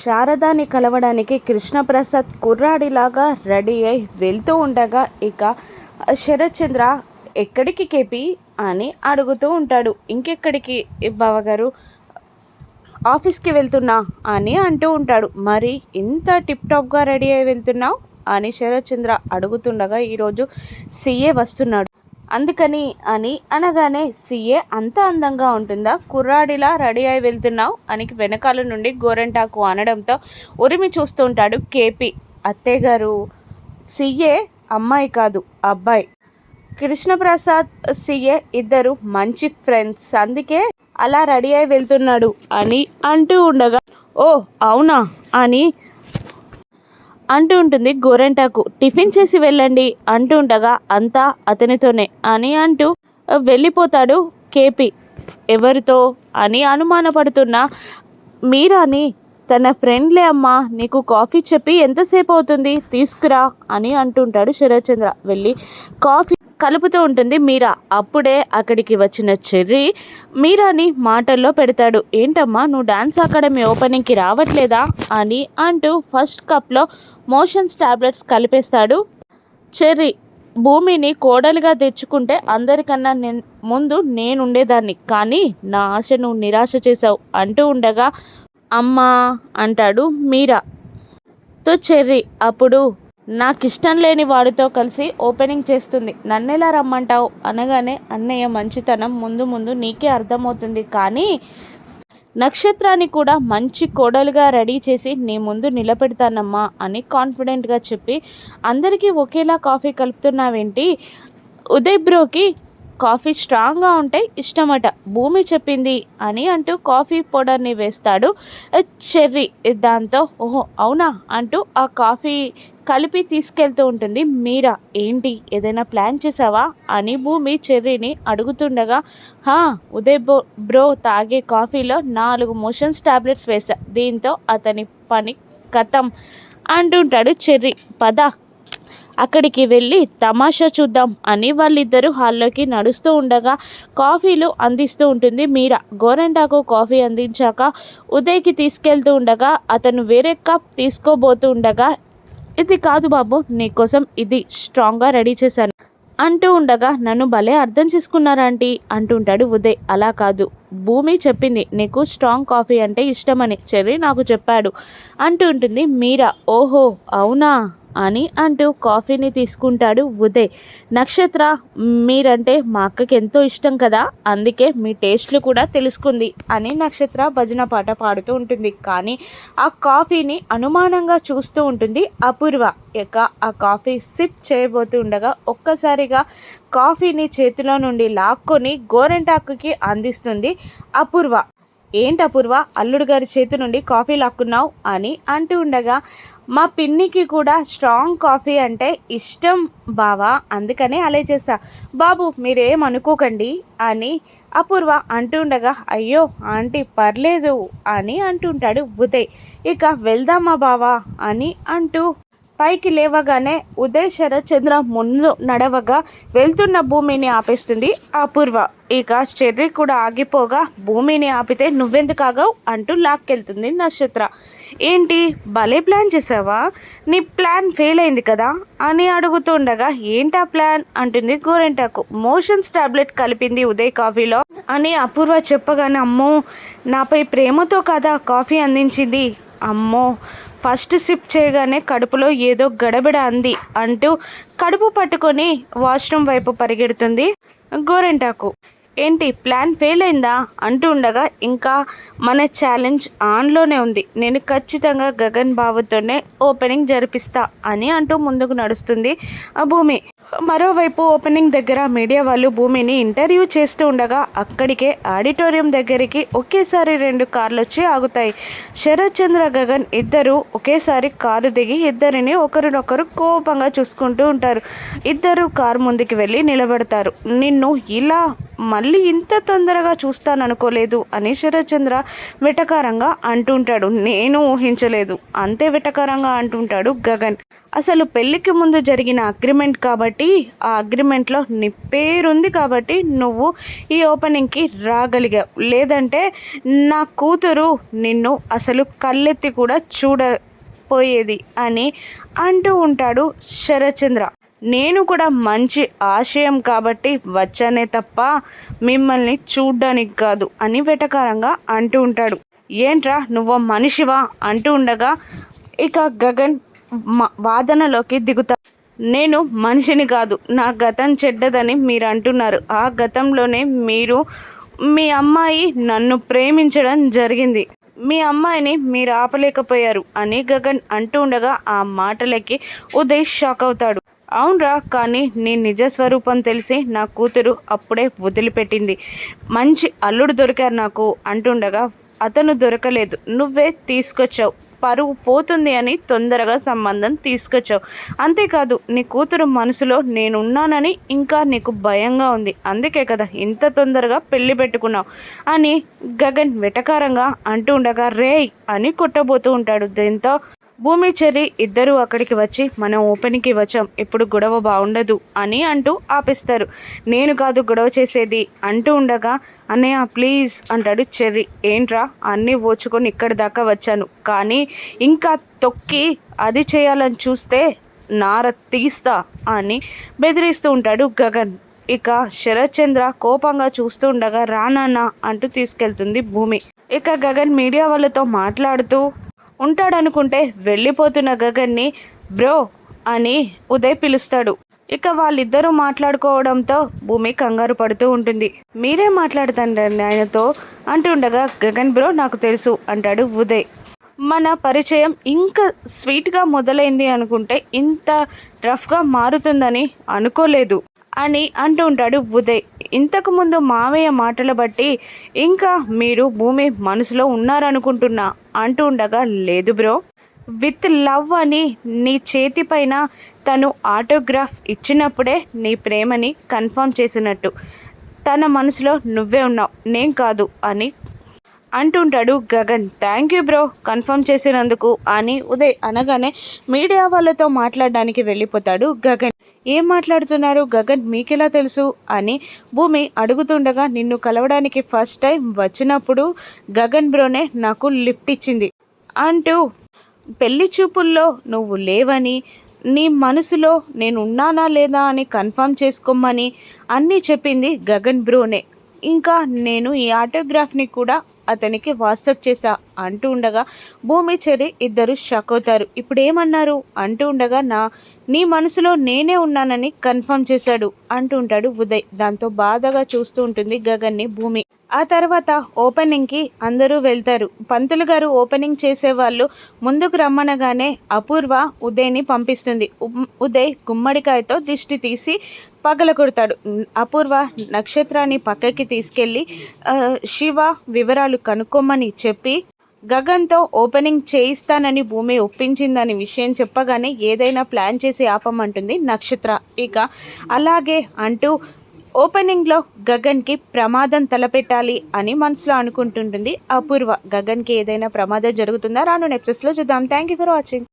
శారదాని కలవడానికి కృష్ణప్రసాద్ కుర్రాడిలాగా రెడీ అయి వెళ్తూ ఉండగా ఇక శరత్ చంద్ర ఎక్కడికి కేపి? అని అడుగుతూ ఉంటాడు. ఇంకెక్కడికి బావగారు? ఆఫీస్కి వెళ్తున్నా అని అంటూ ఉంటాడు. మరి ఇంత టిప్ టాప్గా రెడీ అయి వెళ్తున్నావు? అని శరత్ చంద్ర అడుగుతుండగా ఈరోజు సీఏ వస్తున్నాడు. అందుకని అని అనగానే సీఏ అంత అందంగా ఉంటుందా? కుర్రాడిలా రెడీ అయి వెళ్తున్నావు? అని వెనకాల నుండి గోరెంటాకు అనడంతో ఉరిమి చూస్తుంటాడు కేపీ. అత్తయ్య గారు సీఏ అమ్మాయి కాదు అబ్బాయి. కృష్ణప్రసాద్ సీఏ ఇద్దరు మంచి ఫ్రెండ్స్. అందుకే అలా రెడీ అయి వెళ్తున్నాడు అని అంటూ ఉండగా ఓ అవునా? అని అంటూ ఉంటుంది గోరెంటాకు. టిఫిన్ చేసి వెళ్ళండి అంటూ ఉండగా అంతా అతనితోనే. అని అంటూ వెళ్ళిపోతాడు కేపీ. ఎవరితో? అని అనుమానపడుతున్న మీరాని తన ఫ్రెండ్లే అమ్మా నీకు కాఫీ చెప్పి ఎంతసేపు అవుతుంది? తీసుకురా అని అంటుంటాడు శరత్చంద్ర. వెళ్ళి కాఫీ కలుపుతూ ఉంటుంది. మీరా అప్పుడే అక్కడికి వచ్చిన చెర్రీ మీరాని మాటల్లో పెడతాడు. ఏంటమ్మా నువ్వు డాన్స్ అకాడమీ ఓపెనింగ్కి రావట్లేదా? అని అంటూ ఫస్ట్ కప్లో మోషన్స్ టాబ్లెట్స్ కలిపేస్తాడు. చెర్రీ భూమిని కోడలుగా తెచ్చుకుంటే అందరికన్నా నేను ముందు నేనుండేదాన్ని. కానీ నా ఆశ నువ్వు నిరాశ చేసావు అంటూ ఉండగా అమ్మా అంటాడు మీరా. తో చెర్రీ అప్పుడు నాకు ఇష్టం లేని వాడితో కలిసి ఓపెనింగ్ చేస్తుంది. నన్నెలా రమ్మంటావు? అనగానే అన్నయ్య మంచితనం ముందు ముందు నీకే అర్థమవుతుంది. కానీ నక్షత్రాన్ని కూడా మంచి కోడలుగా రెడీ చేసి నీ ముందు నిలబెడతానమ్మా అని కాన్ఫిడెంట్గా చెప్పి అందరికీ ఒకేలా కాఫీ కలుపుతున్నావేంటి? ఉదయ్ బ్రోకి కాఫీ స్ట్రాంగ్గా ఉంటే ఇష్టమట. భూమి చెప్పింది అని అంటూ కాఫీ పౌడర్ని వేస్తాడు చెర్రీ దాంతో. ఓహో అవునా? అంటూ ఆ కాఫీ కలిపి తీసుకెళ్తూ ఉంటుంది. మీరా ఏంటి? ఏదైనా ప్లాన్ చేసావా అని భూమి చెర్రీని అడుగుతుండగా హా ఉదయ్ బ్రో బ్రో తాగే కాఫీలో నాలుగు మోషన్స్ టాబ్లెట్స్ వేశా. దీంతో అతని పని కథం అంటుంటాడు చెర్రీ. పద అక్కడికి వెళ్ళి తమాషా చూద్దాం అని వాళ్ళిద్దరూ హాల్లోకి నడుస్తూ ఉండగా కాఫీలు అందిస్తూ ఉంటుంది. మీరా గోరెంటాకు కాఫీ అందించాక ఉదయ్కి తీసుకెళ్తూ ఉండగా అతను వేరే కప్ తీసుకోబోతూ ఉండగా ఇది కాదు బాబు నీకోసం ఇది స్ట్రాంగ్గా రెడీ చేశాను అంటూ ఉండగా నన్ను భలే అర్థం చేసుకున్నారంటీ అంటుంటాడు ఉదయ్. అలా కాదు భూమి చెప్పింది నీకు స్ట్రాంగ్ కాఫీ అంటే ఇష్టమని చెర్రీ నాకు చెప్పాడు అంటూ ఉంటుంది. మీరా ఓహో అవునా? అని అంటూ కాఫీని తీసుకుంటాడు ఉదయ్. నక్షత్ర మీరంటే మా అక్కకి ఎంతో ఇష్టం కదా అందుకే మీ టేస్ట్లు కూడా తెలుసుకుంది అని నక్షత్ర భజన పాట పాడుతూ ఉంటుంది. కానీ ఆ కాఫీని అనుమానంగా చూస్తూ ఉంటుంది అపూర్వ. ఇక ఆ కాఫీ సిప్ చేయబోతూ ఉండగా ఒక్కసారిగా కాఫీని చేతిలో నుండి లాక్కొని గోరెంటాకుకి అందిస్తుంది అపూర్వ. ఏంటి అపూర్వ? అల్లుడు గారి చేతి నుండి కాఫీ లాక్కున్నావు అని అంటూ ఉండగా మా పిన్నికి కూడా స్ట్రాంగ్ కాఫీ అంటే ఇష్టం బావా అందుకనే అలే చేసా బాబు మీరేం అనుకోకండి అని అపూర్వ అంటుండగా అయ్యో ఆంటీ పర్లేదు అని అంటుంటాడు ఉదయ్. ఇక వెళ్దామా బావా అని అంటూ పైకి లేవగానే ఉదయ్ శరత్చంద్ర ముందు నడవగా వెళ్తున్న భూమిని ఆపేస్తుంది అపూర్వ. ఇక చెర్రి కూడా ఆగిపోగా భూమిని ఆపితే నువ్వెందుకు ఆగావు అంటూ లాక్కెళ్తుంది నక్షత్ర. ఏంటి భలే ప్లాన్ చేసావా? నీ ప్లాన్ ఫెయిల్ అయింది కదా? అని అడుగుతుండగా ఏంటా ప్లాన్? అంటుంది గోరెంటాకు. మోషన్స్ టాబ్లెట్ కలిపింది ఉదయ్ కాఫీలో అని అపూర్వ చెప్పగానే అమ్మో నాపై ప్రేమతో కదా కాఫీ అందించింది. అమ్మో ఫస్ట్ సిప్ చేయగానే కడుపులో ఏదో గడబిడ అంది అంటూ కడుపు పట్టుకొని వాష్రూమ్ వైపు పరిగెడుతుంది గోరెంటాకు. ఏంటి? ప్లాన్ ఫెయిల్ అయిందా? అంటూ ఉండగా ఇంకా మన ఛాలెంజ్ ఆన్లోనే ఉంది. నేను ఖచ్చితంగా గగన్ బాబుతోనే ఓపెనింగ్ జరిపిస్తా అని అంటూ ముందుకు నడుస్తుంది ఆ భూమి. మరోవైపు ఓపెనింగ్ దగ్గర మీడియా వాళ్ళు భూమిని ఇంటర్వ్యూ చేస్తూ ఉండగా అక్కడికే ఆడిటోరియం దగ్గరికి ఒకేసారి రెండు కార్లు వచ్చి ఆగుతాయి. శరత్ చంద్ర గగన్ ఇద్దరు ఒకేసారి కారు దిగి ఇద్దరిని ఒకరినొకరు కోపంగా చూసుకుంటూ ఉంటారు. ఇద్దరు కారు ముందుకు వెళ్ళి నిలబడతారు. నిన్ను ఇలా మళ్ళీ ఇంత తొందరగా చూస్తాననుకోలేదు అని శరత్చంద్ర వెటకారంగా అంటుంటాడు. నేను ఊహించలేదు. అంతే వెటకారంగా అంటుంటాడు గగన్. అసలు పెళ్ళికి ముందు జరిగిన అగ్రిమెంట్ కాబట్టి ఆ అగ్రిమెంట్లో నీ పేరుంది కాబట్టి నువ్వు ఈ ఓపెనింగ్కి రాగలిగావు. లేదంటే నా కూతురు నిన్ను అసలు కళ్ళెత్తి కూడా చూడపోయేది అని అంటూ ఉంటాడు శరత్చంద్ర. నేను కూడా మంచి ఆశయం కాబట్టి వచ్చానే తప్ప మిమ్మల్ని చూడ్డానికి కాదు అని వెటకారంగా అంటూ ఉంటాడు. ఏంట్రా నువ్వు మనిషివా అంటూ ఉండగా ఇక గగన్ వాదనలోకి దిగుతా నేను మనిషిని కాదు నా గతం చెడ్డదని మీరు అంటున్నారు. ఆ గతంలోనే మీరు మీ అమ్మాయి నన్ను ప్రేమించడం జరిగింది. మీ అమ్మాయిని మీరు ఆపలేకపోయారు అని గగన్ అంటూ ఉండగా ఆ మాటలకి ఉదయ్ షాక్ అవుతాడు. అవునరా కానీ నీ నిజ స్వరూపం తెలిసి నా కూతురు అప్పుడే వదిలిపెట్టింది. మంచి అల్లుడు దొరికారు నాకు అంటుండగా అతను దొరకలేదు. నువ్వే తీసుకొచ్చావు. పరువు పోతుంది అని తొందరగా సంబంధం తీసుకొచ్చావు. అంతేకాదు నీ కూతురు మనసులో నేనున్నానని ఇంకా నీకు భయంగా ఉంది. అందుకే కదా ఇంత తొందరగా పెళ్ళి పెట్టుకున్నావు అని గగన్ వెటకారంగా అంటూ ఉండగా రే అని కొట్టబోతూ ఉంటాడు. దీంతో? భూమి చెర్రి ఇద్దరూ అక్కడికి వచ్చి మనం ఓపెన్కి వచ్చాం ఇప్పుడు గొడవ బాగుండదు అని అంటూ ఆపిస్తారు. నేను కాదు గొడవ చేసేది అంటూ ఉండగా అన్నయ్య ప్లీజ్ అంటాడు చెర్రి. ఏంట్రా? అన్నీ ఓచుకొని ఇక్కడి దాకా వచ్చాను. కానీ ఇంకా తొక్కి అది చేయాలని చూస్తే నార తీస్తా అని బెదిరిస్తూ ఉంటాడు గగన్. ఇక శరత్చంద్ర కోపంగా చూస్తూ ఉండగా రానా అంటూ తీసుకెళ్తుంది భూమి. ఇక గగన్ మీడియా వాళ్ళతో మాట్లాడుతూ ఉంటాడనుకుంటే వెళ్ళిపోతున్న గగన్ని బ్రో అని ఉదయ్ పిలుస్తాడు. ఇక వాళ్ళిద్దరూ మాట్లాడుకోవడంతో భూమి కంగారు పడుతూ ఉంటుంది. మీరే మాట్లాడుతండి ఆయనతో అంటుండగా గగన్ బ్రో నాకు తెలుసు అంటాడు ఉదయ్. మన పరిచయం ఇంకా స్వీట్గా మొదలైంది అనుకుంటే ఇంత రఫ్గా మారుతుందని అనుకోలేదు. అని అంటూ ఉంటాడు ఉదయ్. ఇంతకుముందు మావయ్య మాటలు బట్టి ఇంకా మీరు భూమి మనసులో ఉన్నారనుకుంటున్నా అంటూ ఉండగా లేదు బ్రో. విత్ లవ్ అని నీ చేతిపైన తను ఆటోగ్రాఫ్ ఇచ్చినప్పుడే నీ ప్రేమని కన్ఫర్మ్ చేసినట్టు. తన మనసులో నువ్వే ఉన్నావు నేను కాదు అని అంటుంటాడు Gagan. Thank you bro confirm చేసినందుకు అని ఉదయ్ అనగానే మీడియా వాళ్ళతో మాట్లాడడానికి వెళ్ళిపోతాడు గగన్. ఏం మాట్లాడుతున్నారు? గగన్ మీకెలా తెలుసు? అని భూమి అడుగుతుండగా నిన్ను కలవడానికి ఫస్ట్ టైం వచ్చినప్పుడు గగన్ బ్రోనే నాకు లిఫ్ట్ ఇచ్చింది. అంటూ పెళ్ళి చూపుల్లో నువ్వు లేవని నీ మనసులో నేను ఉన్నానా లేదా అని కన్ఫర్మ్ చేసుకోమని అన్నీ చెప్పింది గగన్ బ్రోనే. ఇంకా నేను ఈ ఆటోగ్రాఫ్ని కూడా అతనికి వాట్సాప్ చేశా. అంటూ ఉండగా భూమి చెరి ఇద్దరు షక్ అవుతారు ఇప్పుడు ఏమన్నారు అంటూ ఉండగా నా నీ మనసులో నేనే ఉన్నానని కన్ఫర్మ్ చేశాడు అంటూ ఉంటాడు ఉదయ్. దాంతో బాధగా చూస్తూ ఉంటుంది గగన్ని భూమి. ఆ తర్వాత ఓపెనింగ్కి అందరూ వెళ్తారు. పంతులు గారు ఓపెనింగ్ చేసేవాళ్ళు ముందుకు రమ్మనగానే అపూర్వ ఉదయ్ని పంపిస్తుంది. ఉదయ్ గుమ్మడికాయతో దిష్టి తీసి పగల కొడతాడు. అపూర్వ నక్షత్రాన్ని పక్కకి తీసుకెళ్ళి శివ వివరాలు కనుక్కోమని చెప్పి గగన్తో ఓపెనింగ్ చేయిస్తానని భూమి ఒప్పించిందని విషయం చెప్పగానే ఏదైనా ప్లాన్ చేసి ఆపమంటుంది నక్షత్ర. ఇక అలాగే అంటూ ఓపెనింగ్లో గగన్కి ప్రమాదం తలపెట్టాలి అని మనసులో అనుకుంటుంటుంది అపూర్వ. గగన్కి ఏదైనా ప్రమాదం జరుగుతుందా? రాను నెప్సెస్లో చూద్దాం. Thank you for watching